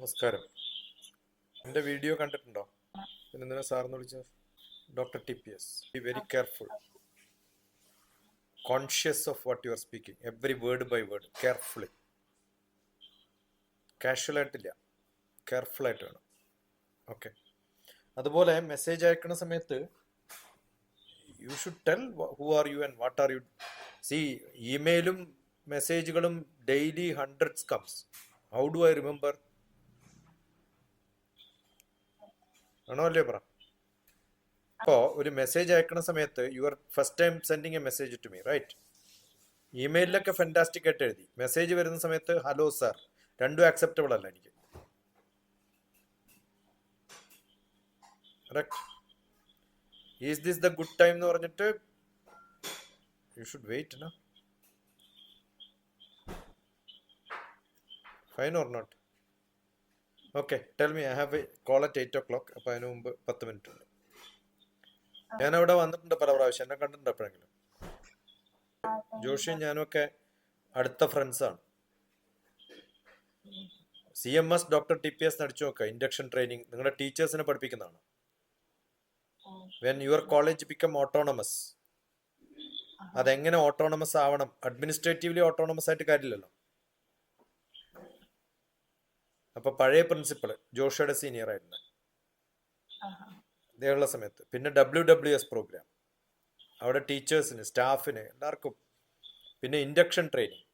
നമസ്കാരം. എന്റെ വീഡിയോ കണ്ടിട്ടുണ്ടോ? പിന്നെ നിന്നെ സാറിന് വിളിച്ചത്? Doctor T P S. B very careful conscious of what you are speaking every word by word carefully careful ആയിട്ട് വേണം. ഓക്കെ അതുപോലെ മെസ്സേജ് അയക്കുന്ന സമയത്ത് you should tell who are you and what are you see ഇമെയിലും മെസ്സേജുകളും daily hundreds comes how do I remember ആണോ അല്ലേ പറ? അപ്പോ ഒരു മെസ്സേജ് അയക്കുന്ന സമയത്ത് you are first time sending a message to me right ഇമെയിലൊക്കെ fantastic ആയിട്ട് എഴുതി. മെസ്സേജ് വരുന്ന സമയത്ത് ഹലോ സാർ രണ്ടും ആക്സെപ്റ്റബിൾ അല്ല എനിക്ക്. Is this the good time എന്ന് പറഞ്ഞിട്ട് you should wait no fine or not okay tell me I have a call at eight o'clock അപ്പോൾ അതിന് മുമ്പ് പത്ത് മിനിറ്റ് ഉണ്ട്. ഞാൻ അവിടെ വന്നിട്ടുണ്ട് പല പ്രാവശ്യം എന്നെ കണ്ടിട്ടുണ്ട് എപ്പോഴെങ്കിലും. ജോഷിയും ഞാനും ഒക്കെ അടുത്ത ഫ്രണ്ട്സാണ് C M S doctor T P S നടിച്ചു നോക്കുക ഇൻഡക്ഷൻ ട്രെയിനിങ് നിങ്ങളുടെ ടീച്ചേഴ്സിനെ പഠിപ്പിക്കുന്നതാണ്. When your college become autonomous അതെങ്ങനെ ഓട്ടോണമസ് ആവണം? അഡ്മിനിസ്ട്രേറ്റീവ്ലി ഓട്ടോണമസ് ആയിട്ട് കാര്യമില്ലല്ലോ. അപ്പൊ പഴയ പ്രിൻസിപ്പൾ ജോഷയുടെ സീനിയർ ആയിരുന്നു. ഇതേയുള്ള സമയത്ത്. പിന്നെ ഡബ്ല്യു ഡബ്ല്യു എസ് പ്രോഗ്രാം അവിടെ ടീച്ചേഴ്സിന് സ്റ്റാഫിന് എല്ലാവർക്കും. പിന്നെ induction training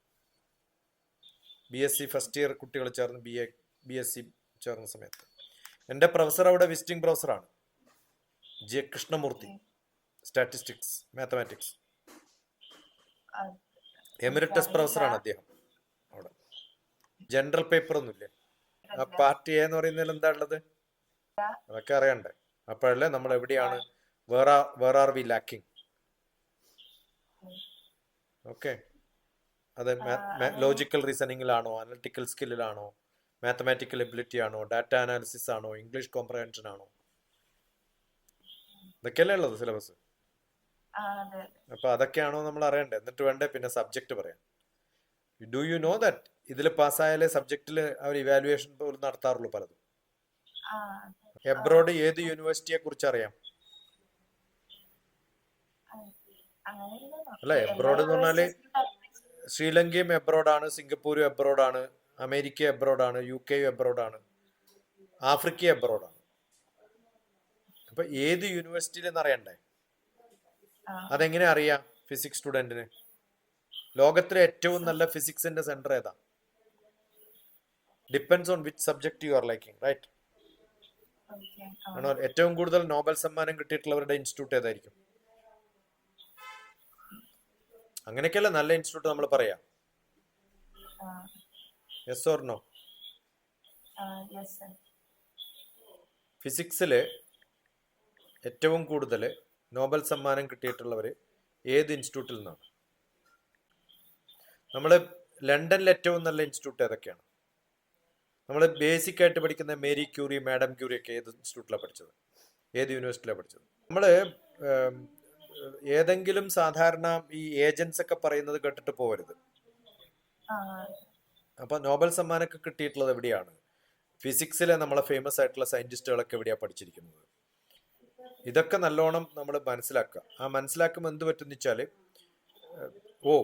B S C first year കുട്ടികൾ ചേർന്ന് B A B S C ചേർന്ന സമയത്ത്. എന്റെ പ്രൊഫസർ അവിടെ വിസിറ്റിംഗ് പ്രൊഫസറാണ് J Krishnamurthy. Statistics mathematics emeritus പ്രൊഫസറാണ് അദ്ദേഹം അവിടെ. ജനറൽ പേപ്പർ ഒന്നുമില്ലേ? ആ പാർട്ടി എ എന്ന് പറയുന്നതിൽ എന്താ ഉള്ളത്? അതൊക്കെ അറിയണ്ടേ. അപ്പോഴല്ലേ നമ്മൾ എവിടെയാണ്? Where are where are we lacking okay. അത് ലോജിക്കൽ റീസണിങ്ങിലാണോ? അനലിറ്റിക്കൽ സ്കില്ലിലാണോ? മാത്തമാറ്റിക്കൽ എബിലിറ്റി ആണോ? ഡാറ്റ അനാലിസിസ് ആണോ? ഇംഗ്ലീഷ് കോംപ്രഹെൻഷൻ ആണോ? ഇതൊക്കെയല്ലേ ഉള്ളത് സിലബസ്? അപ്പൊ അതൊക്കെയാണോ നമ്മൾ അറിയണ്ടേ? എന്നിട്ട് വേണ്ടേ പിന്നെ സബ്ജക്ട് പറയാൻ? ഡു യു നോ ദാറ്റ് ഇതിൽ പാസ്സായാലേ സബ്ജക്റ്റിൽ അവർ ഇവാലുവേഷൻ പോലും നടത്താറുള്ളൂ പലതും? എബ്രോഡ് ഏത് യൂണിവേഴ്സിറ്റിയെ കുറിച്ച് അറിയാം അല്ല എബ്രോഡ് എന്ന് പറഞ്ഞാൽ ശ്രീലങ്കയും എബ്രോഡാണ് സിംഗപ്പൂരും എബ്രോഡാണ് അമേരിക്ക എബ്രോഡാണ് യു കെ എബ്രോഡാണ് ആഫ്രിക്ക എബ്രോഡാണ് അപ്പൊ ഏത് യൂണിവേഴ്സിറ്റിയിൽ അറിയണ്ടേ അതെങ്ങനെ അറിയാം ഫിസിക്സ് സ്റ്റുഡന്റിന് ലോകത്തിലെ ഏറ്റവും നല്ല ഫിസിക്സിന്റെ സെന്റർ ഏതാ? Depends on which subject you are liking right ആണോ ഏറ്റവും കൂടുതൽ നോബൽ സമ്മാനം കിട്ടിയിട്ടുള്ളവരുടെ ഇൻസ്റ്റിറ്റ്യൂട്ട് ഏതായിരിക്കും? അങ്ങനെയൊക്കെയല്ല നല്ല ഇൻസ്റ്റിറ്റ്യൂട്ട് നമ്മൾ പറയാം. യെസ് ഓർ നോ ഫിസിക്സിൽ ഏറ്റവും കൂടുതൽ നോബൽ സമ്മാനം കിട്ടിയിട്ടുള്ളവർ ഏത് ഇൻസ്റ്റിറ്റ്യൂട്ടിൽ നിന്നാണ്? നമ്മൾ ലണ്ടനിൽ ഏറ്റവും നല്ല ഇൻസ്റ്റിറ്റ്യൂട്ട് ഏതൊക്കെയാണ്? നമ്മൾ ബേസിക് ആയിട്ട് പഠിക്കുന്ന മേരി ക്യൂറി മാഡം ക്യൂറി ഒക്കെ ഏത് ഇൻസ്റ്റിറ്റ്യൂട്ടിലാണ് പഠിച്ചത്? ഏത് യൂണിവേഴ്സിറ്റിയിലാണ് പഠിച്ചത്? നമ്മൾ ഏതെങ്കിലും സാധാരണ ഈ ഏജൻസ് ഒക്കെ പറയുന്നത് കേട്ടിട്ട് പോകരുത് അപ്പൊ നോബൽ സമ്മാനമൊക്കെ കിട്ടിയിട്ടുള്ളത് എവിടെയാണ്? ഫിസിക്സിലെ നമ്മളെ ഫേമസ് ആയിട്ടുള്ള സയന്റിസ്റ്റുകളൊക്കെ എവിടെയാണ് പഠിച്ചിരിക്കുന്നത്? ഇതൊക്കെ നല്ലോണം നമ്മൾ മനസ്സിലാക്കുക. ആ മനസ്സിലാക്കുമ്പോൾ എന്ത് പറ്റുന്ന വെച്ചാൽ ഓ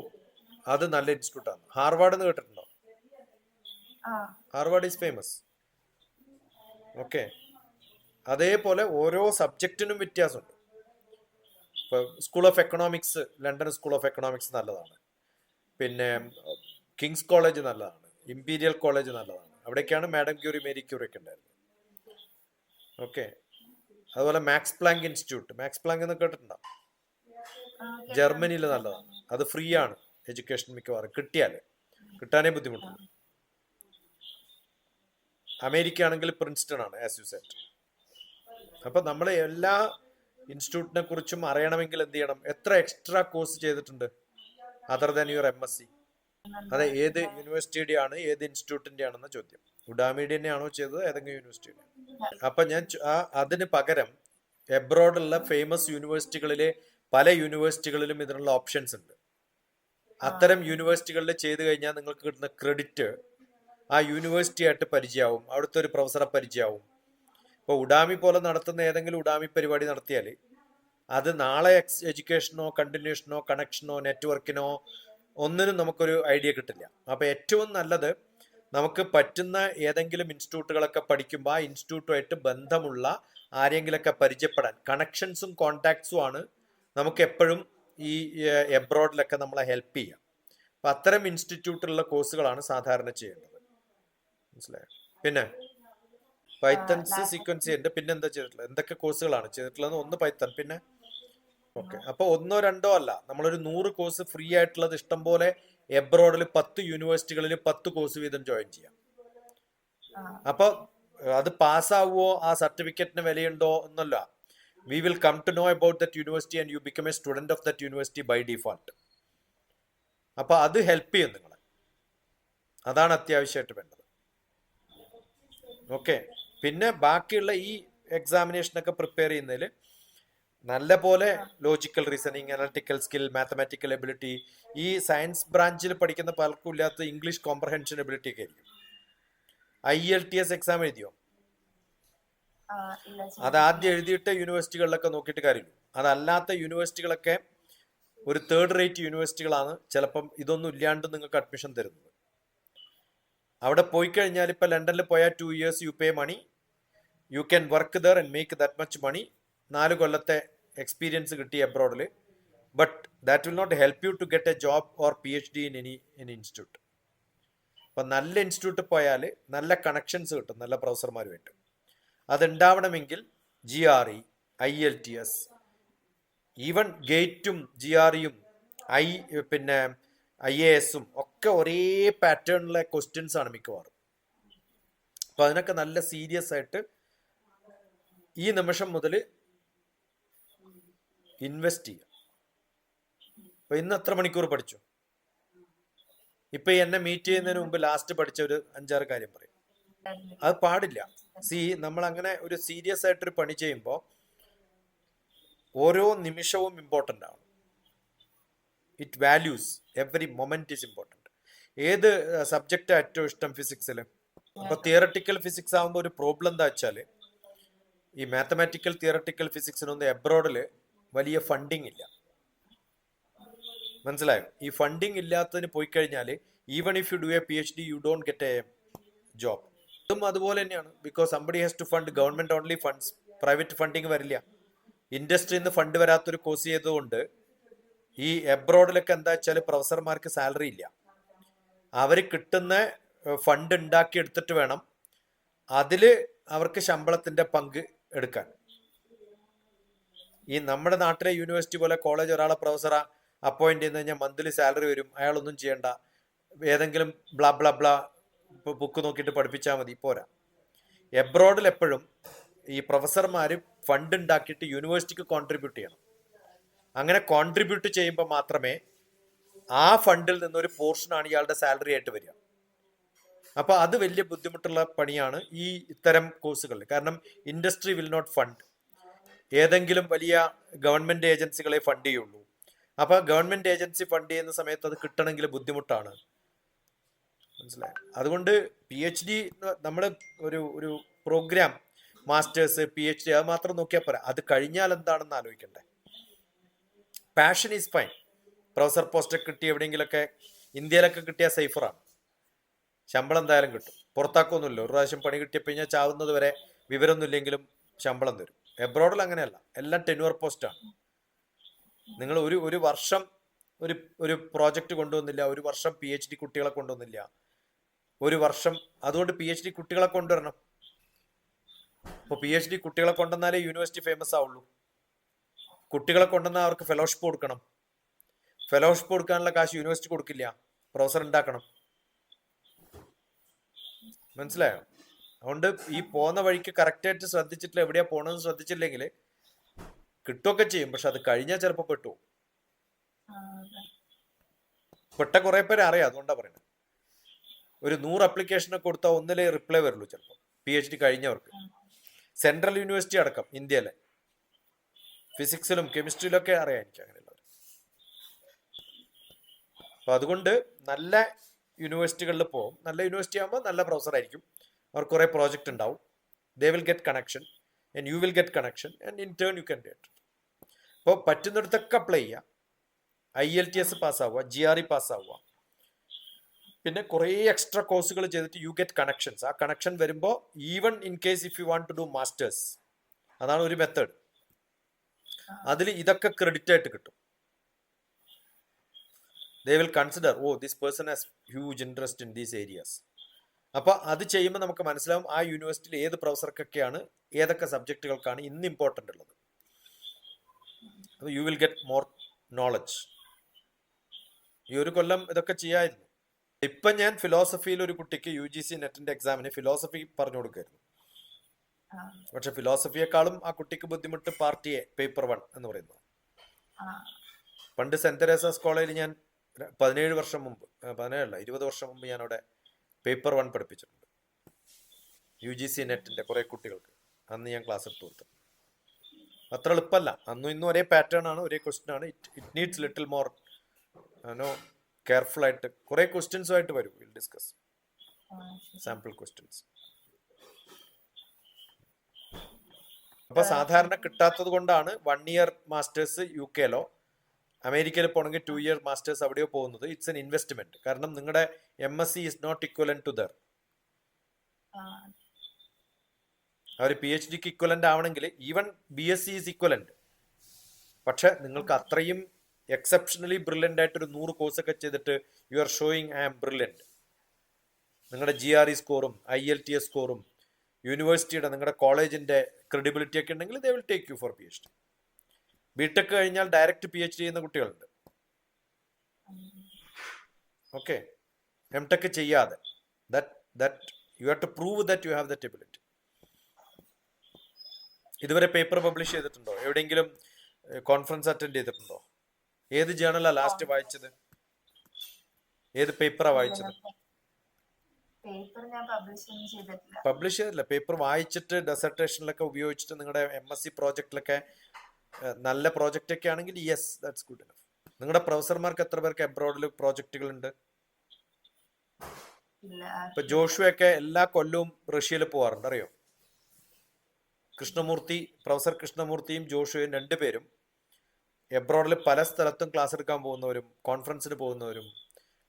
അത് നല്ല ഇൻസ്റ്റിറ്റ്യൂട്ടാണ് ഹാർവാർഡ് എന്ന് കേട്ടിട്ടുണ്ടോ? ഹാർവാർഡ് ഈസ് ഫേമസ് ഓക്കെ അതേപോലെ ഓരോ സബ്ജക്റ്റിനും വ്യത്യാസമുണ്ട്. ഇപ്പൊ school of economics London school of economics നല്ലതാണ്. പിന്നെ കിങ്സ് കോളേജ് നല്ലതാണ്. ഇമ്പീരിയൽ കോളേജ് നല്ലതാണ്. അവിടേക്കാണ് മാഡം ക്യൂറി മേരി ക്യൂറി ഒക്കെ ഉണ്ടായിരുന്നത്. ഓക്കെ അതുപോലെ Max Planck institute Max Planck എന്ന് കേട്ടിട്ടുണ്ടോ? ജർമ്മനിയിൽ നല്ലതാണ്. അത് ഫ്രീ ആണ്. എഡ്യൂക്കേഷൻ മിക്കവാറും കിട്ടിയാൽ കിട്ടാനേ ബുദ്ധിമുട്ടുണ്ട് അമേരിക്ക ആണെങ്കിൽ പ്രിൻസ്റ്റൺ ആണ് ആസ് യു സെറ്റ് അപ്പൊ നമ്മൾ എല്ലാ ഇൻസ്റ്റിറ്റ്യൂട്ടിനെ കുറിച്ചും അറിയണമെങ്കിൽ എന്ത് ചെയ്യണം? എത്ര എക്സ്ട്രാ കോഴ്സ് ചെയ്തിട്ടുണ്ട്? Other than your M S C അതെ ഏത് യൂണിവേഴ്സിറ്റിയുടെ ആണ് ഏത് ഇൻസ്റ്റിറ്റ്യൂട്ടിന്റെ ആണെന്ന ചോദ്യം. ഉഡാമിയുടെ ആണോ ചെയ്തത് ഏതെങ്കിലും യൂണിവേഴ്സിറ്റിയുടെ അപ്പൊ ഞാൻ അതിന് പകരം എബ്രോഡുള്ള ഫേമസ് യൂണിവേഴ്സിറ്റികളിലെ പല യൂണിവേഴ്സിറ്റികളിലും ഇതിനുള്ള ഓപ്ഷൻസ് ഉണ്ട്. അത്തരം യൂണിവേഴ്സിറ്റികളിൽ ചെയ്തു കഴിഞ്ഞാൽ നിങ്ങൾക്ക് കിട്ടുന്ന ക്രെഡിറ്റ് ആ യൂണിവേഴ്സിറ്റി ആയിട്ട് പരിചയമാവും. അവിടുത്തെ ഒരു പ്രൊഫസറെ പരിചയമാവും. ഇപ്പോൾ ഉഡാമി പോലെ നടത്തുന്ന ഏതെങ്കിലും ഉഡാമി പരിപാടി നടത്തിയാൽ അത് നാളെ എക്സ് എഡ്യൂക്കേഷനോ കണ്ടിന്യൂഷനോ കണക്ഷനോ നെറ്റ്വർക്കിനോ ഒന്നിനും നമുക്കൊരു ഐഡിയ കിട്ടില്ല. അപ്പോൾ ഏറ്റവും നല്ലത് നമുക്ക് പറ്റുന്ന ഏതെങ്കിലും ഇൻസ്റ്റിറ്റ്യൂട്ടുകളൊക്കെ പഠിക്കുമ്പോൾ ആ ഇൻസ്റ്റിറ്റ്യൂട്ടുമായിട്ട് ബന്ധമുള്ള ആരെങ്കിലൊക്കെ പരിചയപ്പെടാൻ കണക്ഷൻസും കോണ്ടാക്ട്സും ആണ് നമുക്ക് എപ്പോഴും ഈ എബ്രോഡിലൊക്കെ നമ്മളെ ഹെൽപ്പ് ചെയ്യുക അപ്പം അത്തരം ഇൻസ്റ്റിറ്റ്യൂട്ടിലുള്ള കോഴ്സുകളാണ് സാധാരണ ചെയ്യേണ്ടത്. മനസ്സിലായോ? പിന്നെ പൈത്തൺസ് സീക്വൻസ് ഉണ്ട് പിന്നെ എന്താ ചെയ്തിട്ടുള്ളത്? എന്തൊക്കെ കോഴ്സുകളാണ് ചെയ്തിട്ടുള്ളത് ഒന്ന് പൈത്തൺ പിന്നെ ഓക്കെ അപ്പൊ ഒന്നോ രണ്ടോ അല്ല. നമ്മളൊരു നൂറ് കോഴ്സ് ഫ്രീ ആയിട്ടുള്ളത് ഇഷ്ടം പോലെ എബ്രോഡിൽ പത്ത് യൂണിവേഴ്സിറ്റികളിൽ പത്ത് കോഴ്സ് വീതം ജോയിൻ ചെയ്യാം. അപ്പൊ അത് പാസ്സാവുമോ ആ സർട്ടിഫിക്കറ്റിന് വിലയുണ്ടോ? എന്നല്ല. We will come to know about that university and you become a student of that university by default അപ്പോൾ അത് ഹെൽപ്പ് ചെയ്യും നിങ്ങളെ. അതാണ് അത്യാവശ്യമായിട്ട് വേണ്ടത്. ഓക്കെ പിന്നെ ബാക്കിയുള്ള ഈ എക്സാമിനേഷനൊക്കെ പ്രിപ്പയർ ചെയ്യുന്നതിൽ നല്ല പോലെ logical reasoning analytical skill mathematical ability ഈ സയൻസ് ബ്രാഞ്ചിൽ പഠിക്കുന്ന പലർക്കും ഇല്ലാത്ത ഇംഗ്ലീഷ് കോംപ്രഹെൻഷൻ എബിലിറ്റി ഒക്കെ ആയിരിക്കും. I L T S exam എഴുതിയോ? അത് ആദ്യം എഴുതിയിട്ട് യൂണിവേഴ്സിറ്റികളിലൊക്കെ നോക്കിയിട്ട് കാര്യമില്ല. അതല്ലാത്ത യൂണിവേഴ്സിറ്റികളൊക്കെ ഒരു തേർഡ് റേറ്റ് യൂണിവേഴ്സിറ്റികളാണ്. ചിലപ്പം ഇതൊന്നും ഇല്ലാണ്ട് നിങ്ങൾക്ക് അഡ്മിഷൻ തരുന്നത്. അവിടെ പോയി കഴിഞ്ഞാൽ ഇപ്പം ലണ്ടനിൽ പോയാൽ two years you pay money you can work there and make that much money നാല് കൊല്ലത്തെ എക്സ്പീരിയൻസ് കിട്ടി അബ്രോഡിൽ but that will not help you to get a job or P H D in any any institute അപ്പം നല്ല ഇൻസ്റ്റിറ്റ്യൂട്ടിൽ പോയാൽ നല്ല connections കിട്ടും നല്ല പ്രൊഫസർമാരുമായിട്ട് അതുണ്ടാവണമെങ്കിൽ G R E I L T S even ഗേറ്റും ജി ആർ ഇയും ഐ പിന്നെ ഐ എ എസും ഒക്കെ ഒരേ പാറ്റേണിലെ ക്വസ്റ്റ്യൻസ് ആണ് മിക്കവാറും. അപ്പൊ അതിനൊക്കെ നല്ല സീരിയസ് ആയിട്ട് ഈ നിമിഷം മുതൽ ഇൻവെസ്റ്റ് ചെയ്യുക അപ്പൊ ഇന്ന് എത്ര മണിക്കൂർ പഠിച്ചു? ഇപ്പൊ എന്നെ മീറ്റ് ചെയ്യുന്നതിന് മുമ്പ് ലാസ്റ്റ് പഠിച്ച ഒരു അഞ്ചാറ് കാര്യം പറയും. അത് പാടില്ല. സി നമ്മൾ അങ്ങനെ ഒരു സീരിയസ് ആയിട്ടൊരു പണി ചെയ്യുമ്പോൾ ഓരോ നിമിഷവും ഇമ്പോർട്ടന്റ് ആണ്. It values every moment is important ഏത് സബ്ജക്റ്റ് ഏറ്റവും ഇഷ്ടം ഫിസിക്സിൽ അപ്പോൾ തിയറട്ടിക്കൽ ഫിസിക്സ് ആകുമ്പോൾ ഒരു പ്രോബ്ലം എന്താ വെച്ചാൽ ഈ മാത്തമാറ്റിക്കൽ തിയറട്ടിക്കൽ ഫിസിക്സിനൊന്നും എബ്രോഡിൽ വലിയ ഫണ്ടിങ് ഇല്ല. മനസ്സിലായോ? ഈ ഫണ്ടിങ് ഇല്ലാത്തതിന് പോയി കഴിഞ്ഞാൽ even if you do a P H D you don't get a job ഇതും അതുപോലെ തന്നെയാണ്. Because somebody has to fund government only funds private funding വരില്ല. ഇൻഡസ്ട്രിയിൽ നിന്ന് ഫണ്ട് വരാത്തൊരു കോഴ്സ് ചെയ്തുകൊണ്ട് ഈ എബ്രോഡിലൊക്കെ എന്താ വെച്ചാൽ പ്രൊഫസർമാർക്ക് സാലറി ഇല്ല. അവർ കിട്ടുന്ന ഫണ്ട് ഉണ്ടാക്കി എടുത്തിട്ട് വേണം അതിൽ അവർക്ക് ശമ്പളത്തിന്റെ പങ്ക് എടുക്കാൻ. ഈ നമ്മുടെ നാട്ടിലെ യൂണിവേഴ്സിറ്റി പോലെ കോളേജ് ഒരാളെ പ്രൊഫസറെ അപ്പോയിന്റ് ചെയ്ത് കഴിഞ്ഞാൽ മന്ത്ലി സാലറി വരും. അയാളൊന്നും ചെയ്യണ്ട. ഏതെങ്കിലും ബ്ലാ ബ്ലാ ബ്ലാ ബുക്ക് നോക്കിയിട്ട് പഠിപ്പിച്ചാൽ മതി പോരാ. എബ്രോഡിൽ എപ്പോഴും ഈ പ്രൊഫസർമാർ ഫണ്ട് ഉണ്ടാക്കിയിട്ട് യൂണിവേഴ്സിറ്റിക്ക് കോൺട്രിബ്യൂട്ട് ചെയ്യണം. അങ്ങനെ കോൺട്രിബ്യൂട്ട് ചെയ്യുമ്പോൾ മാത്രമേ ആ ഫണ്ടിൽ നിന്നൊരു പോർഷനാണ് ഇയാളുടെ സാലറി ആയിട്ട് വരിക. അപ്പോൾ അത് വലിയ ബുദ്ധിമുട്ടുള്ള പണിയാണ് ഈ ഇത്തരം കോഴ്സുകളിൽ കാരണം ഇൻഡസ്ട്രി വിൽ നോട്ട് ഫണ്ട് ഏതെങ്കിലും വലിയ ഗവൺമെന്റ് ഏജൻസികളെ ഫണ്ട് ചെയ്യുള്ളൂ. അപ്പോൾ ഗവൺമെന്റ് ഏജൻസി ഫണ്ട് ചെയ്യുന്ന സമയത്ത് അത് കിട്ടണമെങ്കിൽ ബുദ്ധിമുട്ടാണ്. മനസ്സിലായോ? അതുകൊണ്ട് പി എച്ച് ഡി നമ്മൾ ഒരു ഒരു program masters P H D അത് മാത്രം നോക്കിയാൽ പോരാ. അത് കഴിഞ്ഞാൽ എന്താണെന്ന് ആലോചിക്കണ്ടേ? Passion is fine professor post കിട്ടി എവിടെയെങ്കിലൊക്കെ ഇന്ത്യയിലൊക്കെ കിട്ടിയാൽ സേഫറാണ് ശമ്പളം എന്തായാലും കിട്ടും. പുറത്താക്കൊന്നുമില്ല. ഒരു പ്രാവശ്യം പണി കിട്ടിയപ്പോൾ കഴിഞ്ഞാൽ ചാവുന്നത് വരെ വിവരമൊന്നും ഇല്ലെങ്കിലും ശമ്പളം തരും. എബ്രോഡിൽ അങ്ങനെയല്ല. എല്ലാം ടെന്യൂർ പോസ്റ്റാണ് നിങ്ങൾ ഒരു ഒരു വർഷം ഒരു ഒരു പ്രോജക്റ്റ് കൊണ്ടുവന്നില്ല ഒരു വർഷം പി എച്ച് ഡി കുട്ടികളെ കൊണ്ടുവന്നില്ല ഒരു വർഷം. അതുകൊണ്ട് പി എച്ച് ഡി കുട്ടികളെ കൊണ്ടുവരണം. അപ്പോൾ പി എച്ച് ഡി കുട്ടികളെ കൊണ്ടുവന്നാലേ യൂണിവേഴ്സിറ്റി ഫേമസ് ആവുള്ളൂ. കുട്ടികളെ കൊണ്ടുവന്നാൽ അവർക്ക് ഫെലോഷിപ്പ് കൊടുക്കണം. ഫെലോഷിപ്പ് കൊടുക്കാനുള്ള കാശ് യൂണിവേഴ്സിറ്റി കൊടുക്കില്ല. പ്രൊഫസർ ഉണ്ടാക്കണം. മനസ്സിലായോ? അതുകൊണ്ട് ഈ പോകുന്ന വഴിക്ക് കറക്റ്റായിട്ട് ശ്രദ്ധിച്ചിട്ടില്ല എവിടെയാ പോണെന്ന് ശ്രദ്ധിച്ചില്ലെങ്കിൽ കിട്ടുമൊക്കെ ചെയ്യും. പക്ഷെ അത് കഴിഞ്ഞാൽ ചിലപ്പോൾ പെട്ടു പെട്ട കുറെ പേരെ അറിയാം അതുകൊണ്ടാണ് പറയുന്നത് ഒരു നൂറ് അപ്ലിക്കേഷനെ കൊടുത്താൽ ഒന്നിലേ റിപ്ലൈ വരുള്ളൂ ചിലപ്പോൾ പി എച്ച് ഡി കഴിഞ്ഞവർക്ക് സെൻട്രൽ യൂണിവേഴ്സിറ്റി അടക്കം ഇന്ത്യയിലെ. ഫിസിക്സിലും കെമിസ്ട്രിയിലും ഒക്കെ അറിയാം എനിക്ക് അങ്ങനെയുള്ളത്. അപ്പൊ അതുകൊണ്ട് നല്ല യൂണിവേഴ്സിറ്റികളിൽ പോകും നല്ല യൂണിവേഴ്സിറ്റി ആകുമ്പോൾ നല്ല പ്രൊഫസർ ആയിരിക്കും. അവർ കുറേ പ്രോജക്റ്റ് ഉണ്ടാവും. They will get connection and you will get connection and in turn you can get അപ്പോൾ പറ്റുന്നിടത്തൊക്കെ അപ്ലൈ ചെയ്യുക. ഐ എൽ ടി എസ് പാസ്സാവുക ജി ആർ ഇ പാസ്സാവുക പിന്നെ കുറേ എക്സ്ട്രാ കോഴ്സുകൾ ചെയ്തിട്ട് യു ഗെറ്റ് കണക്ഷൻസ് ആ കണക്ഷൻ വരുമ്പോൾ even in case if you want to do masters അതാണ് ഒരു മെത്തേഡ് അതിൽ ഇതൊക്കെ ക്രെഡിറ്റ് ആയിട്ട് കിട്ടും. They will consider oh this person has huge interest in these areas അപ്പോൾ അത് ചെയ്യുമ്പോൾ നമുക്ക് മനസ്സിലാവും ആ യൂണിവേഴ്സിറ്റിയിൽ ഏത് പ്രൊഫസർക്കൊക്കെയാണ് ഏതൊക്കെ സബ്ജക്റ്റുകൾക്കാണ് ഇന്ന് ഇമ്പോർട്ടന്റ് ഉള്ളത്. അപ്പോൾ you will get more knowledge ഈ ഒരു കൊല്ലം ഇതൊക്കെ ചെയ്യായിരുന്നു. ഇപ്പം ഞാൻ ഫിലോസഫിയിൽ ഒരു കുട്ടിക്ക് യു ജി സി നെറ്റിന്റെ എക്സാമിന് ഫിലോസഫി പറഞ്ഞു കൊടുക്കായിരുന്നു. പക്ഷെ ഫിലോസഫിയെക്കാളും ആ കുട്ടിക്ക് ബുദ്ധിമുട്ട് പാർട്ടിയെ പേപ്പർ വൺ എന്ന് പറയുന്നത്. പണ്ട് സെന്റ് തെരേസാസ് കോളേജിൽ ഞാൻ പതിനേഴ് വർഷം മുമ്പ് പതിനേഴല്ല ഇരുപത് വർഷം മുമ്പ് ഞാൻ അവിടെ പേപ്പർ വൺ പഠിപ്പിച്ചിട്ടുണ്ട്. യു ജി സി നെറ്റിന്റെ കുറെ കുട്ടികൾക്ക്. അന്ന് ഞാൻ ക്ലാസ് എടുത്തു കൊടുത്തു. അത്ര എളുപ്പമല്ല. അന്നും ഇന്നും ഒരേ പാറ്റേൺ ആണ് ഒരേ ക്വസ്റ്റ്യൻ ആണ്. It it needs little more no careful ആയിട്ട് കുറെ ക്വസ്റ്റ്യൻസുമായിട്ട് വരും. Will discuss. സാമ്പിൾ ക്വസ്റ്റ്യൻസ് അപ്പൊ സാധാരണ കിട്ടാത്തത് കൊണ്ടാണ് വൺ ഇയർ മാസ്റ്റേഴ്സ് യു കെയിലോ അമേരിക്കയിൽ പോകണമെങ്കിൽ ടു ഇയർ മാസ്റ്റേഴ്സ് അവിടെയോ പോകുന്നത്. ഇറ്റ്സ് എൻ ഇൻവെസ്റ്റ്മെന്റ് കാരണം നിങ്ങളുടെ M S C is not equivalent to there our P H ഡിക്ക് ഇക്വലന്റ് ആവണമെങ്കിൽ even B S C is equivalent പക്ഷെ നിങ്ങൾക്ക് അത്രയും എക്സെപ്ഷണലി ബ്രില്യന്റ് ആയിട്ട് ഒരു നൂറ് കോഴ്സ് ഒക്കെ ചെയ്തിട്ട് you are showing I am brilliant നിങ്ങളുടെ ജി ആർ ഇ സ്കോറും ഐ എൽ ടി എസ് സ്കോറും യൂണിവേഴ്സിറ്റിയുടെ നിങ്ങളുടെ കോളേജിന്റെ ക്രെഡിബിലിറ്റി ഒക്കെ ഉണ്ടെങ്കിൽ they will take you for P H D B Tech കഴിഞ്ഞാൽ ഡയറക്റ്റ് പി എച്ച് ഡി ചെയ്യുന്ന കുട്ടികളുണ്ട്. ഓക്കെ എം ടെക് ചെയ്യാതെ. That that you have to prove that you have that ability ഇതുവരെ പേപ്പർ പബ്ലിഷ് ചെയ്തിട്ടുണ്ടോ? എവിടെയെങ്കിലും conference attend ചെയ്തിട്ടുണ്ടോ? ഏത് ജേണലാ last വായിച്ചത്? ഏത് പേപ്പറാ വായിച്ചത്? പബ്ലിഷ് ചെയ്തില്ല പേപ്പർ വായിച്ചിട്ട് ഡെസർട്ടേഷനിലൊക്കെ ഉപയോഗിച്ചിട്ട് നിങ്ങളുടെ എം എസ് സി പ്രോജക്റ്റിലൊക്കെ നല്ല പ്രോജക്റ്റ് ഒക്കെ ആണെങ്കിൽ യെസ് ദാറ്റ്സ് ഗുഡ് നിങ്ങളുടെ പ്രൊഫസർമാർക്ക് എത്ര പേർക്ക് എബ്രോഡിൽ പ്രോജക്റ്റുകൾ ഉണ്ട്? ഇപ്പൊ ജോഷുവൊക്കെ എല്ലാ കൊല്ലവും റഷ്യയിൽ പോവാറുണ്ട് അറിയോ? കൃഷ്ണമൂർത്തി പ്രൊഫസർ കൃഷ്ണമൂർത്തിയും ജോഷുവും രണ്ടുപേരും എബ്രോഡിൽ പല സ്ഥലത്തും ക്ലാസ് എടുക്കാൻ പോകുന്നവരും കോൺഫറൻസിന് പോകുന്നവരും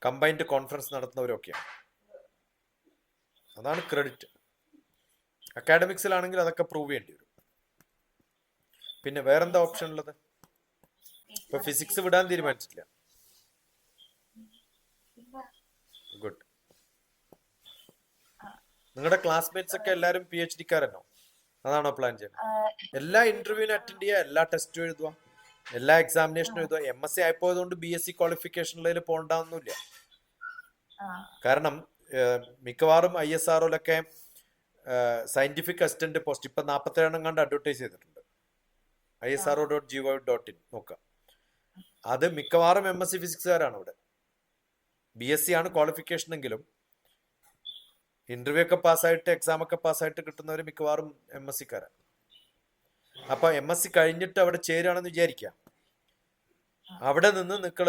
കമ്പൈൻഡ് കോൺഫറൻസ് നടത്തുന്നവരും ഒക്കെയാണ് അതാണ് ക്രെഡിറ്റ് അക്കാഡമിക്സിലാണെങ്കിൽ അതൊക്കെ പ്രൂവ് ചെയ്യേണ്ടി വരും. പിന്നെ വേറെന്താ ഓപ്ഷൻ ഉള്ളത്? ഇപ്പൊ ഫിസിക്സ് വിടാൻ തീരുമാനിച്ചിട്ടില്ല. ഗുഡ് നിങ്ങളുടെ ക്ലാസ്മേറ്റ്സ് ഒക്കെ എല്ലാരും പി എച്ച് ഡിക്കാരനോ അതാണോ പ്ലാൻ ചെയ്യുന്നത്? എല്ലാ ഇന്റർവ്യൂവിനും അറ്റൻഡ് ചെയ്യുക എല്ലാ ടെസ്റ്റും എഴുതുക എല്ലാ എക്സാമിനേഷനും ഇതോ എം എസ് സി ആയപ്പോയതുകൊണ്ട് ബി എസ് സി ക്വാളിഫിക്കേഷനിൽ പോകണ്ടെന്നില്ല കാരണം മിക്കവാറും ഐ എസ് ആർഒയിലൊക്കെ സയന്റിഫിക് അസിസ്റ്റന്റ് പോസ്റ്റ് ഇപ്പൊ നാൽപ്പത്തേഴെണ്ണം കണ്ട് അഡ്വർട്ടൈസ് ചെയ്തിട്ടുണ്ട്. I S R O dot G O dot in നോക്കാം. അത് മിക്കവാറും എം എസ് സി ഫിസിക്സുകാരാണ് ഇവിടെ. ബി എസ് സി ആണ് ക്വാളിഫിക്കേഷൻ എങ്കിലും ഇന്റർവ്യൂ ഒക്കെ പാസ്സായിട്ട് എക്സാം ഒക്കെ പാസ്സായിട്ട് കിട്ടുന്നവർ മിക്കവാറും എം എസ് സിക്കാരാണ് അപ്പൊ എം എസ് സി കഴിഞ്ഞിട്ട് അവിടെ ചേരുകയാണെന്ന് വിചാരിക്കുക അവിടെ നിന്ന് നിങ്ങൾ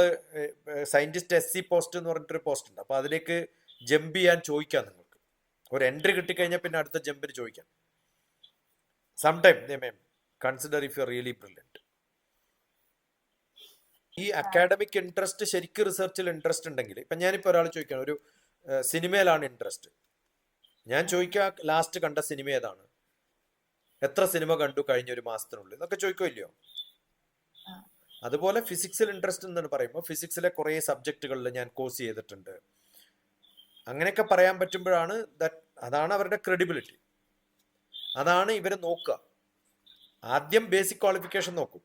സയന്റിസ്റ്റ് എസ് സി പോസ്റ്റ് എന്ന് പറഞ്ഞിട്ടൊരു പോസ്റ്റ് ഉണ്ട്. അപ്പൊ അതിലേക്ക് ജമ്പ് ചെയ്യാൻ ചോദിക്കാം നിങ്ങൾക്ക്. ഒരു എൻട്രി കിട്ടിക്കഴിഞ്ഞാൽ പിന്നെ അടുത്ത ജമ്പിന് ചോദിക്കാം. Some time they may consider if you really brilliant ഈ അക്കാഡമിക് ഇൻട്രസ്റ്റ് ശരിക്കും റിസർച്ചിൽ ഇൻട്രസ്റ്റ് ഉണ്ടെങ്കിൽ ഇപ്പം ഞാനിപ്പോൾ ഒരാൾ ചോദിക്കണം ഒരു സിനിമയിലാണ് ഇൻട്രസ്റ്റ് ഞാൻ ചോദിക്കാം ലാസ്റ്റ് കണ്ട സിനിമ ഏതാണ്? എത്ര സിനിമ കണ്ടു കഴിഞ്ഞ ഒരു മാസത്തിനുള്ളിൽ എന്നൊക്കെ ചോദിക്കുമല്ലോ അതുപോലെ ഫിസിക്സിൽ ഇൻട്രസ്റ്റ് എന്ന് പറയുമ്പോൾ ഫിസിക്സിലെ കുറേ സബ്ജക്റ്റുകളിൽ ഞാൻ കോഴ്സ് ചെയ്തിട്ടുണ്ട്. അങ്ങനെയൊക്കെ പറയാൻ പറ്റുമ്പോഴാണ് അതാണ് അവരുടെ ക്രെഡിബിലിറ്റി അതാണ് ഇവരെ നോക്കുക. ആദ്യം ബേസിക് ക്വാളിഫിക്കേഷൻ നോക്കും.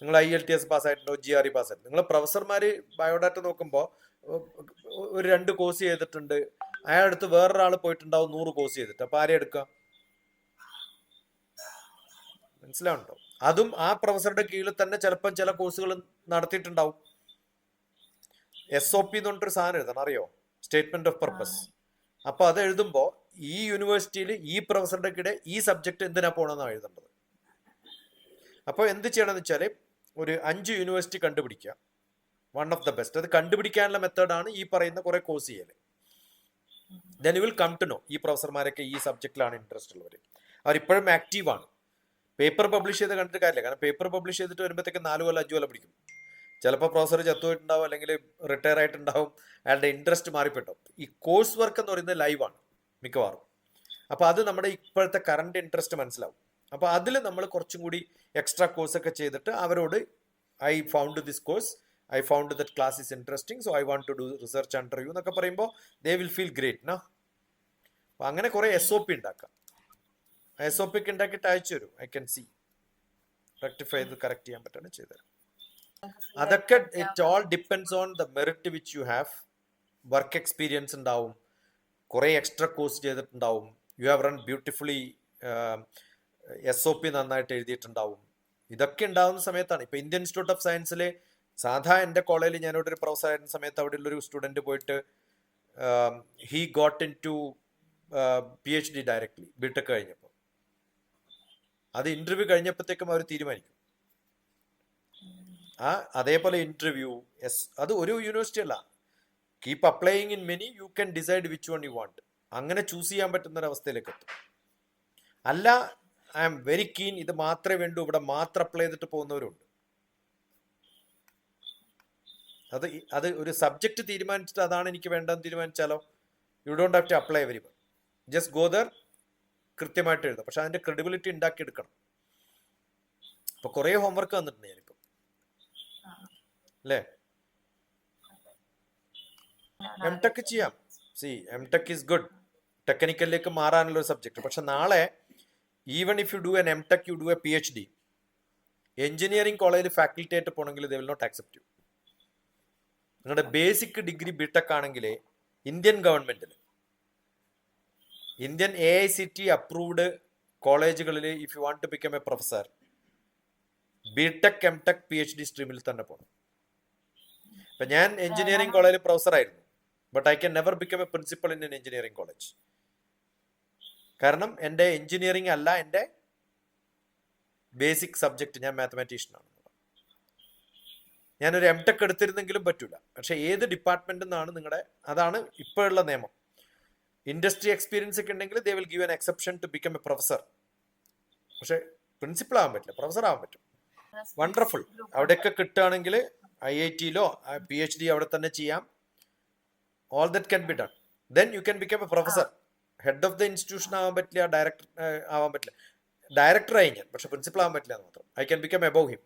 നിങ്ങൾ ഐ എൽ ടി എസ് പാസ്സായിട്ടുണ്ടോ? ജി ആർ ഇ പാസ്സായിട്ട് നിങ്ങൾ പ്രൊഫസർമാർ ബയോഡാറ്റ നോക്കുമ്പോൾ ഒരു രണ്ട് കോഴ്സ് ചെയ്തിട്ടുണ്ട്. അയാളടുത്ത് വേറൊരാൾ പോയിട്ടുണ്ടാവും നൂറ് കോഴ്സ് ചെയ്തിട്ട്. അപ്പോൾ ആരെ മനസ്സിലാവുന്നുണ്ടോ? അതും ആ പ്രൊഫസറുടെ കീഴിൽ തന്നെ ചിലപ്പം ചില കോഴ്സുകൾ നടത്തിയിട്ടുണ്ടാവും. എസ് ഒ പി എന്ന് പറഞ്ഞിട്ടൊരു സാധനം എഴുതണം അറിയോ? സ്റ്റേറ്റ്മെന്റ് ഓഫ് പർപ്പസ് അപ്പൊ അത് എഴുതുമ്പോൾ ഈ യൂണിവേഴ്സിറ്റിയിൽ ഈ പ്രൊഫസറുടെ കീഴിൽ ഈ സബ്ജക്ട് എന്തിനാ പോകണമെന്നാണ് എഴുതേണ്ടത്? അപ്പോൾ എന്ത് ചെയ്യണമെന്ന് വെച്ചാൽ ഒരു അഞ്ച് യൂണിവേഴ്സിറ്റി കണ്ടുപിടിക്കുക. വൺ ഓഫ് ദ ബെസ്റ്റ് അത് കണ്ടുപിടിക്കാനുള്ള മെത്തേഡാണ് ഈ പറയുന്ന കുറെ കോഴ്സ് ചെയ്യൽ. Then you will come to know ഈ പ്രൊഫസർമാരൊക്കെ ഈ സബ്ജക്റ്റിലാണ് ഇൻട്രസ്റ്റ് ഉള്ളവർ അവരിപ്പോഴും ആക്റ്റീവാണ് പേപ്പർ പബ്ലിഷ് ചെയ്ത് കണ്ടിട്ട് കാര്യമില്ല. കാരണം പേപ്പർ പബ്ലിഷ് ചെയ്തിട്ട് വരുമ്പോഴത്തേക്ക് നാല് കൊല്ലം അഞ്ചു കൊല്ലം പിടിക്കും. ചിലപ്പോൾ പ്രൊഫസർ ചത്തുപോയിട്ടുണ്ടാവും അല്ലെങ്കിൽ റിട്ടയർ ആയിട്ടുണ്ടാവും. അയാളുടെ ഇൻട്രസ്റ്റ് മാറിപ്പെട്ടു. ഈ കോഴ്സ് വർക്ക് എന്ന് പറയുന്നത് ലൈവാണ് മിക്കവാറും. അപ്പോൾ അത് നമ്മുടെ ഇപ്പോഴത്തെ കറണ്ട് ഇൻട്രസ്റ്റ് മനസ്സിലാവും. അപ്പോൾ അതിൽ നമ്മൾ കുറച്ചും കൂടി എക്സ്ട്രാ കോഴ്സൊക്കെ ചെയ്തിട്ട് അവരോട് I found this course I found that class is interesting so I want to do research under you എന്നൊക്കെ പറയുമ്പോൾ they will feel great no അങ്ങനെ കുറേ എസ് ഒ പി ഉണ്ടാക്കാം. എസ് ഒ പിക്ക് ഉണ്ടാക്കിയിട്ട് അയച്ചു തരും. ഐ ക്യാൻ സി റെക്ടിഫൈ ചെയ്ത് കറക്റ്റ് ചെയ്യാൻ പറ്റുകയാണ് ചെയ്തുതരാം അതൊക്കെ it all depends on the merit which you have work experience ഉണ്ടാവും. കുറേ എക്സ്ട്രാ കോഴ്സ് ചെയ്തിട്ടുണ്ടാവും. You have run beautifully S O P നന്നായിട്ട് എഴുതിയിട്ടുണ്ടാവും. ഇതൊക്കെ ഉണ്ടാവുന്ന സമയത്താണ്. ഇപ്പൊ ഇന്ത്യൻ ഇൻസ്റ്റിറ്റ്യൂട്ട് ഓഫ് സയൻസിലെ സാധാ എന്റെ കോളേജിൽ ഞാനിവിടെ ഒരു പ്രൊഫസർ ആയിരുന്ന സമയത്ത് അവിടെ ഉള്ളൊരു സ്റ്റുഡന്റ് പോയിട്ട് he got into P H D directly B Tech കഴിഞ്ഞപ്പോൾ അത് ഇന്റർവ്യൂ കഴിഞ്ഞപ്പോഴത്തേക്കും അവർ തീരുമാനിക്കും. ആ അതേപോലെ ഇന്റർവ്യൂ എസ് അത് ഒരു യൂണിവേഴ്സിറ്റി അല്ല. Keep applying in many you can decide which one you want അങ്ങനെ ചൂസ് ചെയ്യാൻ പറ്റുന്ന ഒരു അവസ്ഥയിലേക്ക് എത്തും. അല്ല ഐ ആം വെരി കീൻ ഇത് മാത്രമേ വേണ്ടൂ ഇവിടെ മാത്രം അപ്ലൈ ചെയ്തിട്ട് പോകുന്നവരുണ്ട്. അത് അത് ഒരു സബ്ജക്റ്റ് തീരുമാനിച്ചിട്ട് അതാണ് എനിക്ക് വേണ്ടതെന്ന് തീരുമാനിച്ചാലോ? You don't have to apply every just go there കൃത്യമായിട്ട് എഴുതാം. പക്ഷെ അതിന്റെ ക്രെഡിബിലിറ്റി ഉണ്ടാക്കി എടുക്കണം ഇപ്പൊ കുറെ ഹോംവർക്ക് വന്നിട്ടുണ്ട് ഞാനിപ്പോ. അല്ലേ? എം ടെക് ചെയ്യാം. C M tech is good ടെക്നിക്കലിലേക്ക് മാറാനുള്ള ഒരു സബ്ജക്ട് പക്ഷെ നാളെ even if you do an M tech you do a P H D engineering കോളേജിൽ ഫാക്കൽറ്റി ആയിട്ട് പോകണമെങ്കിൽ they will not accept you നിങ്ങളുടെ ബേസിക് ഡിഗ്രി ബിടെക് ആണെങ്കിൽ ഇന്ത്യൻ ഗവൺമെന്റിൽ Indian A I C T approved കോളേജുകളിൽ if you want to become a professor B tech M tech P H D സ്ട്രീമിൽ തന്നെ പോകണം ഇപ്പൊ ഞാൻ എഞ്ചിനീയറിംഗ് കോളേജിൽ പ്രൊഫസർ ആയിരുന്നു. But I can never become a principal in an engineering college കാരണം എന്റെ engineering അല്ല എന്റെ ബേസിക് സബ്ജക്ട് ഞാൻ മാത്തമാറ്റീഷ്യനാണ് ഞാനൊരു എം ടെക് എടുത്തിരുന്നെങ്കിലും പറ്റൂല. പക്ഷെ ഏത് ഡിപ്പാർട്ട്മെന്റ് നിന്നാണ് നിങ്ങളുടെ അതാണ് ഇപ്പോഴുള്ള നിയമം. ഇൻഡസ്ട്രി എക്സ്പീരിയൻസ് ഒക്കെ ഉണ്ടെങ്കിൽ they will give an exception to become a professor പക്ഷെ പ്രിൻസിപ്പൾ ആവാൻ പറ്റില്ല പ്രൊഫസർ ആവാൻ പറ്റും. വണ്ടർഫുൾ അവിടെയൊക്കെ കിട്ടുകയാണെങ്കിൽ ഐ ഐ ടിയിലോ പി എച്ച് ഡി അവിടെ തന്നെ ചെയ്യാം. All that can be done then you can become a professor head of the institution ആവാൻ പറ്റില്ല ഡയറക്ടർ ആവാൻ പറ്റില്ല. ഡയറക്ടർ ആയി ഞാൻ പക്ഷെ പ്രിൻസിപ്പൾ ആവാൻ പറ്റില്ല എന്ന് മാത്രം. I can become above him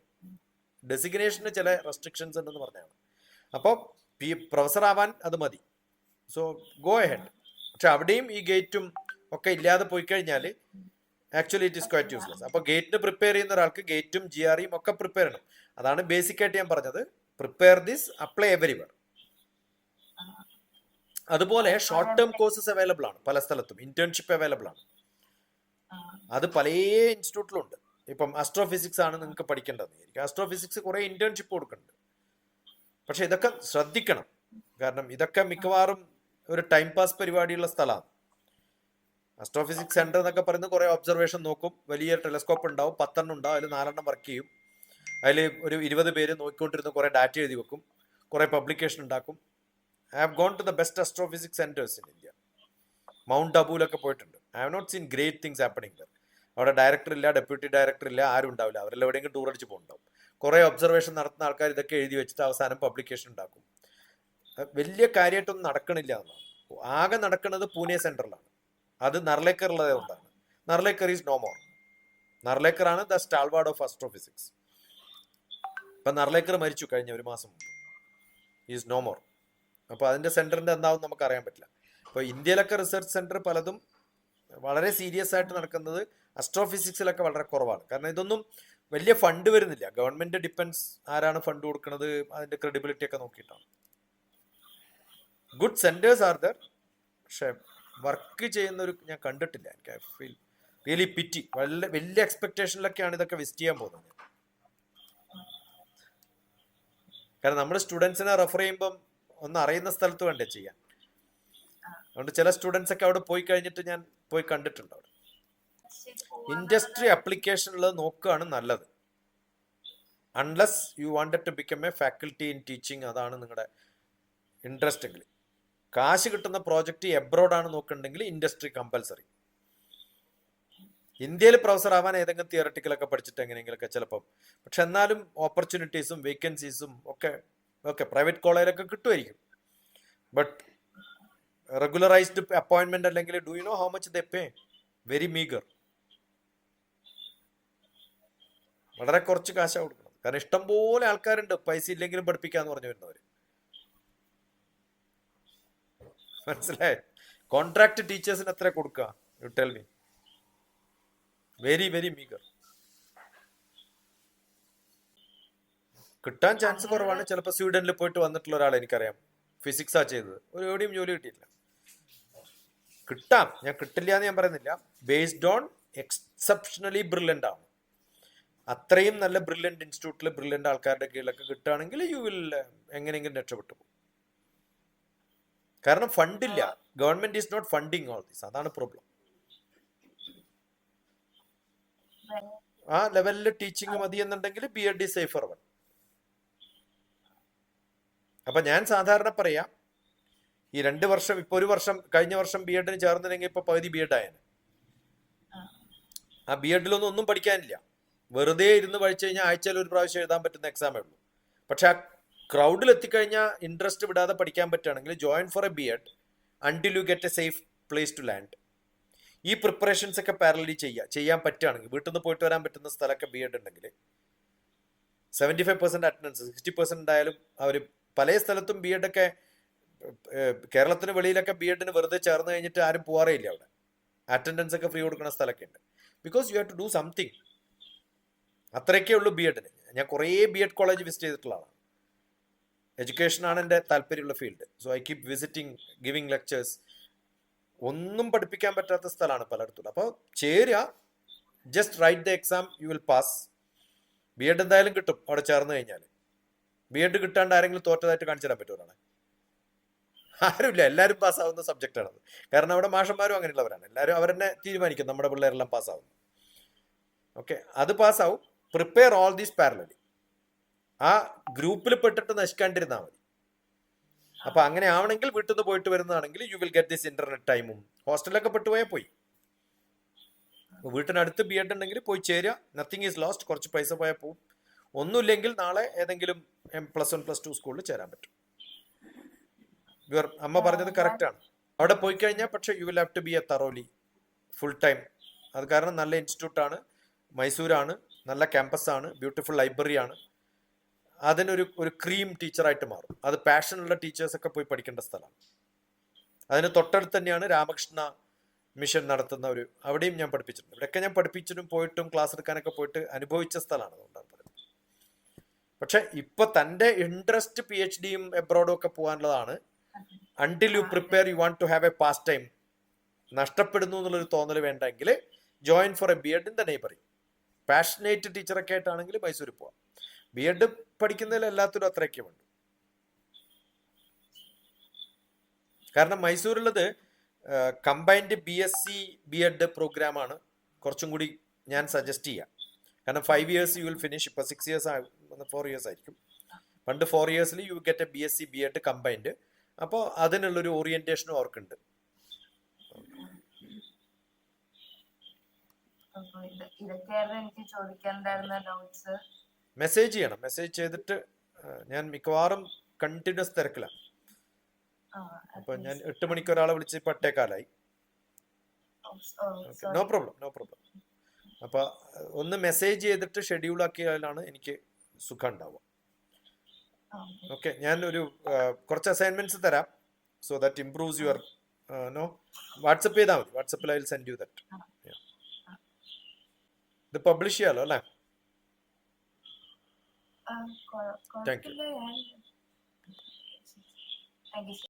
ഡെസിഗ്നേഷന് ചില റെസ്ട്രിക്ഷൻസ് ഉണ്ടെന്ന് പറഞ്ഞാണ് അപ്പോൾ പി പ്രൊഫസർ ആവാൻ അത് മതി. സോ ഗോ ഹെഡ് പക്ഷെ അവിടെയും ഈ ഗേറ്റും ഒക്കെ ഇല്ലാതെ പോയി കഴിഞ്ഞാൽ actually it is quite useless അപ്പോൾ ഗേറ്റിന് പ്രിപ്പയർ ചെയ്യുന്ന ഒരാൾക്ക് ഗേറ്റും ജി ആറിയും ഒക്കെ പ്രിപ്പയർ ചെയ്യണം. അതാണ് ബേസിക് ആയിട്ട് ഞാൻ പറഞ്ഞത്. പ്രിപ്പയർ ദിസ് അപ്ലൈ എവരിവർ അതുപോലെ ഷോർട്ട് ടേം കോഴ്സസ് അവൈലബിൾ ആണ് പല സ്ഥലത്തും. ഇന്റേൺഷിപ്പ് അവൈലബിൾ ആണ്. അത് പല ഇൻസ്റ്റിറ്റ്യൂട്ടിലും ഉണ്ട്. ഇപ്പം അസ്ട്രോഫിസിക്സ് ആണ് നിങ്ങൾക്ക് പഠിക്കേണ്ടത്. അസ്ട്രോഫിസിക്സ് കുറെ ഇന്റേൺഷിപ്പ് കൊടുക്കുന്നുണ്ട്. പക്ഷെ ഇതൊക്കെ ശ്രദ്ധിക്കണം. കാരണം ഇതൊക്കെ മിക്കവാറും ഒരു ടൈം പാസ് പരിപാടിയുള്ള സ്ഥലമാണ്. അസ്ട്രോഫിസിക്സ് സെന്റർ എന്നൊക്കെ പറയുന്നത് കുറേ ഒബ്സർവേഷൻ നോക്കും. വലിയ ടെലസ്കോപ്പ് ഉണ്ടാവും. പത്തെണ്ണം ഉണ്ടാവും. അതിൽ നാലെണ്ണം വർക്ക് ചെയ്യും. അതിൽ ഒരു ഇരുപത് പേര് നോക്കിക്കൊണ്ടിരുന്ന കുറേ ഡാറ്റ എഴുതി വെക്കും. കുറേ പബ്ലിക്കേഷൻ ഉണ്ടാക്കും. I have gone to the best astrophysics centres in India mount അബൂലൊക്കെ പോയിട്ടുണ്ട്. I have not seen great things happening there അവിടെ ഡയറക്ടർ ഇല്ല ഡെപ്യൂട്ടി ഡയറക്ടർ ഇല്ല ആരും ഉണ്ടാവില്ല. അവരെല്ലാം എവിടെയെങ്കിലും ടൂർ അടിച്ച് പോകുന്നുണ്ടാവും കുറേ ഒബ്സർവേഷൻ നടത്തുന്ന ആൾക്കാർ ഇതൊക്കെ എഴുതി വെച്ചിട്ട് അവസാനം പബ്ലിക്കേഷൻ ഉണ്ടാക്കും. വലിയ കാര്യമായിട്ടൊന്നും നടക്കണില്ല എന്നാണ് ആകെ നടക്കുന്നത് പൂനെ സെന്ററിലാണ് അത് നർലേക്കറുള്ളത് കൊണ്ടാണ്. Narlikar is no more. Narlikar ആണ് ദ സ്റ്റാൾവാർഡ് ഓഫ് അസ്ട്രോഫിസിക്സ് ഇപ്പൊ നർലേക്കർ മരിച്ചു കഴിഞ്ഞ ഒരു മാസം മുമ്പ്. Is no more. അപ്പോൾ അതിന്റെ സെന്ററിന്റെ എന്താവും നമുക്ക് അറിയാൻ പറ്റില്ല. അപ്പോൾ ഇന്ത്യയിലൊക്കെ റിസർച്ച് സെന്റർ പലതും വളരെ സീരിയസ് ആയിട്ട് നടക്കുന്നത് അസ്ട്രോഫിസിക്സിലൊക്കെ വളരെ കുറവാണ്. കാരണം ഇതൊന്നും വലിയ ഫണ്ട് വരുന്നില്ല. ഗവൺമെന്റ് ഡിപ്പെൻസ് ആരാണ് ഫണ്ട് കൊടുക്കുന്നത് അതിന്റെ ക്രെഡിബിലിറ്റി ഒക്കെ നോക്കിയിട്ടാണ്. ഗുഡ് സെന്റേഴ്സ് ആർ ദർ പക്ഷെ വർക്ക് ചെയ്യുന്ന ഒരു ഞാൻ കണ്ടിട്ടില്ല. എനിക്ക് ഐ ഫീൽ റിയലി പിറ്റി വലിയ വലിയ എക്സ്പെക്ടേഷനിലൊക്കെയാണ് ഇതൊക്കെ വിസിറ്റ് ചെയ്യാൻ പോകുന്നത്. കാരണം നമ്മൾ സ്റ്റുഡൻസിനെ റെഫർ ചെയ്യുമ്പം ഒന്ന് അറിയുന്ന സ്ഥലത്ത് വേണ്ടേ ചെയ്യാൻ? അതുകൊണ്ട് ചില സ്റ്റുഡൻസ് ഒക്കെ അവിടെ പോയി കഴിഞ്ഞിട്ട് ഞാൻ പോയി കണ്ടിട്ടുണ്ട് അവിടെ. ഇൻഡസ്ട്രി അപ്ലിക്കേഷനുള്ളത് നോക്കുകയാണ് നല്ലത്. Unless you wanted to become a faculty in teaching അതാണ് നിങ്ങളുടെ ഇൻട്രസ്റ്റ് എങ്കിൽ കാശ് കിട്ടുന്ന പ്രോജക്റ്റ് എബ്രോഡ് ആണ് നോക്കുന്നുണ്ടെങ്കിൽ ഇൻഡസ്ട്രി കമ്പൽസറി ഇന്ത്യയിൽ പ്രൊഫസർ ആവാൻ ഏതെങ്കിലും തിയറട്ടിക്കലൊക്കെ പഠിച്ചിട്ട് എങ്ങനെയെങ്കിലൊക്കെ ചിലപ്പം. പക്ഷെ എന്നാലും ഓപ്പർച്യൂണിറ്റീസും വേക്കൻസീസും ഒക്കെ ഓക്കെ പ്രൈവറ്റ് കോളേജിലൊക്കെ കിട്ടുമായിരിക്കും. ബട്ട് റെഗുലറൈസ്ഡ് അപ്പോയിന്റ്മെന്റ് അല്ലെങ്കിൽ do you know how much the pay very meagre വളരെ കുറച്ച് കാശാണ് കൊടുക്കുന്നത്. കാരണം ഇഷ്ടംപോലെ ആൾക്കാരുണ്ട്. പൈസ ഇല്ലെങ്കിലും പഠിപ്പിക്കാന്ന് പറഞ്ഞു വരുന്നവർ മനസ്സിലായി? കോൺട്രാക്ട് ടീച്ചേഴ്സിന് എത്ര കൊടുക്കുക you tell me very very meagre കിട്ടാൻ ചാൻസ് കുറവാണ്. ചിലപ്പോൾ സ്വീഡനിൽ പോയിട്ട് വന്നിട്ടുള്ള ഒരാളെ എനിക്കറിയാം. ഫിസിക്സാ ചെയ്തത്. ഒരു എവിടെയും ജോലി കിട്ടിയില്ല കിട്ടാം. ഞാൻ കിട്ടില്ല എന്ന് ഞാൻ പറയുന്നില്ല. ബേസ്ഡ് ഓൺ എക്സെപ്ഷണലി ബ്രില്യന്റ് ആണ്. അത്രയും നല്ല ബ്രില്യന്റ് ഇൻസ്റ്റിറ്റ്യൂട്ടിൽ ബ്രില്യന്റ് ആൾക്കാരുടെ കീഴിലൊക്കെ കിട്ടുകയാണെങ്കിൽ യു വിൽ എങ്ങനെയെങ്കിലും രക്ഷപ്പെട്ടു പോകും. കാരണം ഫണ്ടില്ല. Government is not funding all these. അതാണ് പ്രോബ്ലം. ആ ലെവലിൽ ടീച്ചിങ് മതി എന്നുണ്ടെങ്കിൽ B Ed is safer one. അപ്പൊ ഞാൻ സാധാരണ പറയാം ഈ രണ്ട് വർഷം ഇപ്പൊ ഒരു വർഷം കഴിഞ്ഞ വർഷം ബി എഡിന് ചേർന്നില്ലെങ്കിൽ ഇപ്പൊ പകുതി ബി എഡ് ആയാണ് ആ. ബി എഡിലൊന്നും ഒന്നും പഠിക്കാനില്ല. വെറുതെ ഇരുന്ന് പഠിച്ചു കഴിഞ്ഞാൽ ആഴ്ചയിൽ ഒരു പ്രാവശ്യം എഴുതാൻ പറ്റുന്ന എക്സാമേ ഉള്ളൂ. പക്ഷെ ആ ക്രൗഡിൽ എത്തിക്കഴിഞ്ഞാൽ ഇൻട്രസ്റ്റ് വിടാതെ പഠിക്കാൻ പറ്റുകയാണെങ്കിൽ join for a B Ed until you get a safe place to land ഈ പ്രിപ്പറേഷൻസ് ഒക്കെ പാരലി ചെയ്യുക ചെയ്യാൻ പറ്റുകയാണെങ്കിൽ വീട്ടിൽ നിന്ന് പോയിട്ട് വരാൻ പറ്റുന്ന സ്ഥലമൊക്കെ ബി എഡ് ഉണ്ടെങ്കിൽ seventy five percent attendance sixty percent ഉണ്ടായാലും അവർ പല സ്ഥലത്തും ബി എഡ് ഒക്കെ കേരളത്തിന് വെളിയിലൊക്കെ ബി എഡിന് വെറുതെ ചേർന്ന് കഴിഞ്ഞിട്ട് ആരും പോവാറേ ഇല്ല അവിടെ. അറ്റൻഡൻസ് ഒക്കെ ഫ്രീ കൊടുക്കുന്ന സ്ഥലമൊക്കെ ഉണ്ട്. Because you have to do something അത്രയൊക്കെ ഉള്ളൂ ബി എഡിന് ഞാൻ കുറേ ബി എഡ് കോളേജ് വിസിറ്റ് ചെയ്തിട്ടുള്ള ആളാണ്. എഡ്യൂക്കേഷനാണ് എന്റെ താല്പര്യമുള്ള field so I keep visiting giving lectures ഒന്നും പഠിപ്പിക്കാൻ പറ്റാത്ത സ്ഥലമാണ് പലയിടത്തും. അപ്പോൾ ചേരുക. Just write the exam you will pass B Ed എന്തായാലും കിട്ടും അവിടെ ചേർന്ന് കഴിഞ്ഞാൽ ബി എഡ് കിട്ടാണ്ട് ആരെങ്കിലും തോറ്റതായിട്ട് കാണിച്ചു തരാൻ പറ്റുമോ ആരുമില്ല എല്ലാവരും പാസ്സാവുന്ന സബ്ജക്റ്റാണത് കാരണം അവിടെ മാഷന്മാരും അങ്ങനെയുള്ളവരാണ്. എല്ലാവരും അവർ അവരെന്നെ തീരുമാനിക്കും നമ്മുടെ പിള്ളേരെല്ലാം പാസ്സാവും ഓക്കെ അത് പാസ്സാവും പ്രിപ്പയർ ഓൾ ദീസ് പാരലി ആ ഗ്രൂപ്പിൽ പെട്ടിട്ട് നശിക്കാണ്ടിരുന്നാൽ മതി. അപ്പൊ അങ്ങനെ ആവണമെങ്കിൽ വീട്ടിൽ നിന്ന് പോയിട്ട് വരുന്നതാണെങ്കിൽ you will get this internet ടൈമും ഹോസ്റ്റലിലൊക്കെ പെട്ടുപോയാൽ പോയി വീട്ടിനടുത്ത് ബി എഡ് ഉണ്ടെങ്കിൽ പോയി ചേരുക. നത്തിങ് ഈസ് ലോസ്റ്റ് കുറച്ച് പൈസ പോയാൽ പോവും. ഒന്നുമില്ലെങ്കിൽ നാളെ ഏതെങ്കിലും പ്ലസ് വൺ പ്ലസ് ടു സ്കൂളിൽ ചേരാൻ പറ്റും. യുവർ അമ്മ പറഞ്ഞത് കറക്റ്റ് ആണ്. അവിടെ പോയി കഴിഞ്ഞാൽ പക്ഷേ you will have to be a thoroughly full time അത് കാരണം നല്ല ഇൻസ്റ്റിറ്റ്യൂട്ടാണ് മൈസൂരാണ് നല്ല ക്യാമ്പസ് ആണ് ബ്യൂട്ടിഫുൾ ലൈബ്രറി ആണ്. അതിനൊരു ഒരു ക്രീം ടീച്ചറായിട്ട് മാറും. അത് പാഷനുള്ള ടീച്ചേഴ്സൊക്കെ പോയി പഠിക്കേണ്ട സ്ഥലമാണ് അതിന് തൊട്ടടുത്ത് തന്നെയാണ് രാമകൃഷ്ണ മിഷൻ നടത്തുന്ന ഒരു അവിടെയും ഞാൻ പഠിപ്പിച്ചിട്ടുണ്ട്. ഇവിടെയൊക്കെ ഞാൻ പഠിപ്പിച്ചിട്ടും പോയിട്ടും ക്ലാസ് എടുക്കാനൊക്കെ പോയിട്ട് അനുഭവിച്ച സ്ഥലമാണ് അതുകൊണ്ടാണ് പറയുന്നത് പക്ഷെ ഇപ്പൊ തന്റെ ഇൻട്രസ്റ്റ് പി എച്ച് ഡിയും എബ്രോഡും ഒക്കെ പോകാനുള്ളതാണ്. Until you prepare you want to have a pass time നഷ്ടപ്പെടുന്നു എന്നുള്ളൊരു തോന്നൽ വേണ്ടെങ്കിൽ join for a B Ed in the neighbouring passionate ടീച്ചറൊക്കെ ആയിട്ടാണെങ്കിൽ മൈസൂർ പോവാം. ബി എഡ് പഠിക്കുന്നതിൽ എല്ലാത്തിലും അത്രയൊക്കെ ഉണ്ട്. കാരണം മൈസൂരുള്ളത് combined B S C B Ed പ്രോഗ്രാമാണ് കുറച്ചും കൂടി ഞാൻ സജസ്റ്റ് ചെയ്യാം. കാരണം five years you will finish ഇപ്പോൾ സിക്സ് ഇയേഴ്സ് ഫോർ ഇയേഴ്സ് ആയിരിക്കും. പണ്ട് four ഇയേഴ്സിൽ you get a B S C B Ed combined അപ്പോൾ അതിനുള്ളൊരു ഓറിയന്റേഷനും അവർക്കുണ്ട്. ഇതൊക്കെയായിരുന്നു എനിക്ക് ചോദിക്കാനുണ്ടായിരുന്ന ഡൗട്ട്സ് മെസ്സേജ് ചെയ്യണം. മെസ്സേജ് ചെയ്തിട്ട് ഞാൻ മിക്കവാറും കണ്ടിന്യൂസ് തിരക്കിലാണ്. അപ്പൊ ഞാൻ എട്ട് മണിക്ക് ഒരാളെ വിളിച്ച് ഇപ്പൊ എട്ടേക്കാലായി നോ പ്രോബ്ലം നോ പ്രോബ്ലം അപ്പൊ ഒന്ന് മെസ്സേജ് ചെയ്തിട്ട് ഷെഡ്യൂൾ ആക്കിയാലാണ് എനിക്ക് സുഖം ഉണ്ടാവുക. ഓക്കെ. ഞാൻ ഒരു കുറച്ച് അസൈൻമെന്റ്സ് തരാം. So that improves your no WhatsApp ചെയ്താൽ മതി. വാട്സപ്പിൽ I will send you that ഇത് പബ്ലിഷ് ചെയ്യാലോ അല്ലേ? Thank you. Thank you